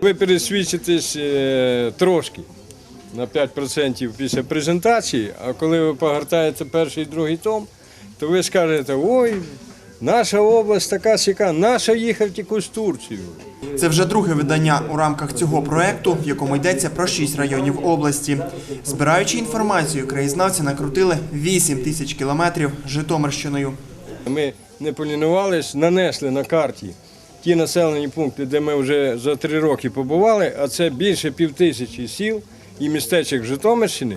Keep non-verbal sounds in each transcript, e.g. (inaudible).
Ви пересвідчитесь е, трошки на 5% після презентації, а коли ви погортаєте перший і другий том, то ви скажете, ой, наша область така сяка, наша їхав якусь Турцію. Це вже друге видання у рамках цього проекту, в якому йдеться про шість районів області. Збираючи інформацію, краєзнавці накрутили 8 тисяч кілометрів Житомирщиною. Ми не полінувались, нанесли на карті ті населені пункти, де ми вже за три роки побували, а це більше півтисячі сіл і містечок Житомирщини.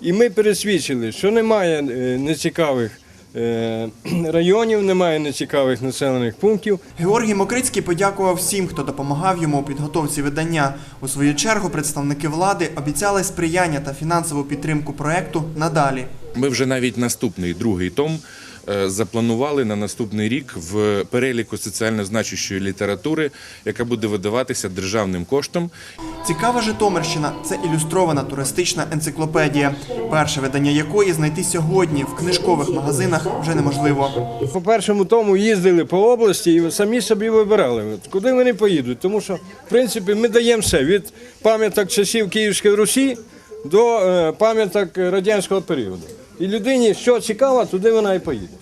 І ми пересвідчили, що немає е, нецікавих е, (clears throat) районів, немає нецікавих населених пунктів. Георгій Мокрицький подякував всім, хто допомагав йому у підготовці видання. У свою чергу представники влади обіцяли сприяння та фінансову підтримку проекту надалі. Ми вже навіть наступний другий том запланували на наступний рік в переліку соціально значущої літератури, яка буде видаватися державним коштом. Цікава Житомирщина це ілюстрована туристична енциклопедія, перше видання якої знайти сьогодні в книжкових магазинах вже неможливо. По першому тому їздили по області і самі собі вибирали, куди вони поїдуть. Тому що, в принципі, ми даємо все від пам'яток часів Київської Русі до е, пам'яток радянського періоду. І людині, що цікаво, туди вона і поїде.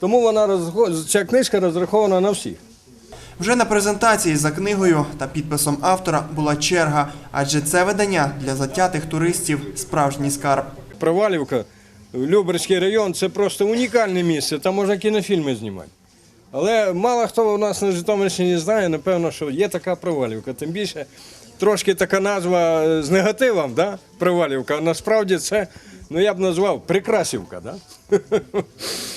Тому вона розрахо- ця книжка розрахована на всіх. Вже на презентації за книгою та підписом автора була черга, адже це видання для затятих туристів справжній скарб. Провалівка, Люберський район це просто унікальне місце, там можна кінофільми знімати. Але мало хто у нас на Житомирщині знає, напевно, що є така провалівка. Тим більше трошки така назва е, з негативом, да? провалівка. А насправді це, ну я б назвав Прикрасівка. Да? (laughs)